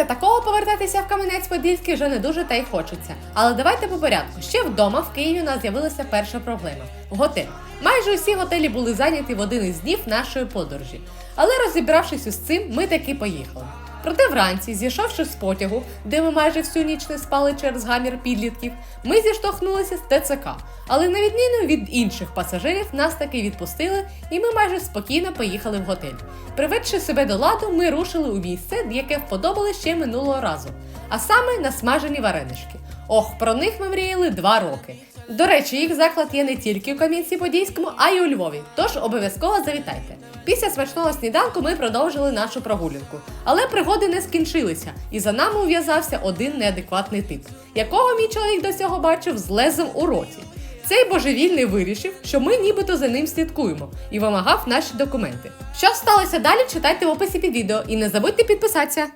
Після такого повертатися в Кам'янець-Подільський вже не дуже та й хочеться. Але давайте по порядку. Ще вдома в Києві у нас з'явилася перша проблема готель. Майже усі готелі були зайняті в один із днів нашої подорожі. Але розібравшись із цим, ми таки поїхали. Проте вранці, зійшовши з потягу, де ми майже всю ніч не спали через гамір підлітків, ми зіштовхнулися з ТЦК. Але на відміну від інших пасажирів, нас таки відпустили, і ми майже спокійно поїхали в готель. Приведши себе до ладу, ми рушили у місце, яке вподобали ще минулого разу, а саме на смажені варенички. Ох, про них ми мріяли два роки. До речі, їх заклад є не тільки у Кам'янці-Подільському, а й у Львові. Тож обов'язково завітайте. Після смачного сніданку ми продовжили нашу прогулянку. Але пригоди не скінчилися, і за нами ув'язався один неадекватний тип, якого мій чоловік до цього бачив з лезом у роті. Цей божевільний вирішив, що ми нібито за ним слідкуємо і вимагав наші документи. Що сталося далі, читайте в описі під відео і не забудьте підписатися.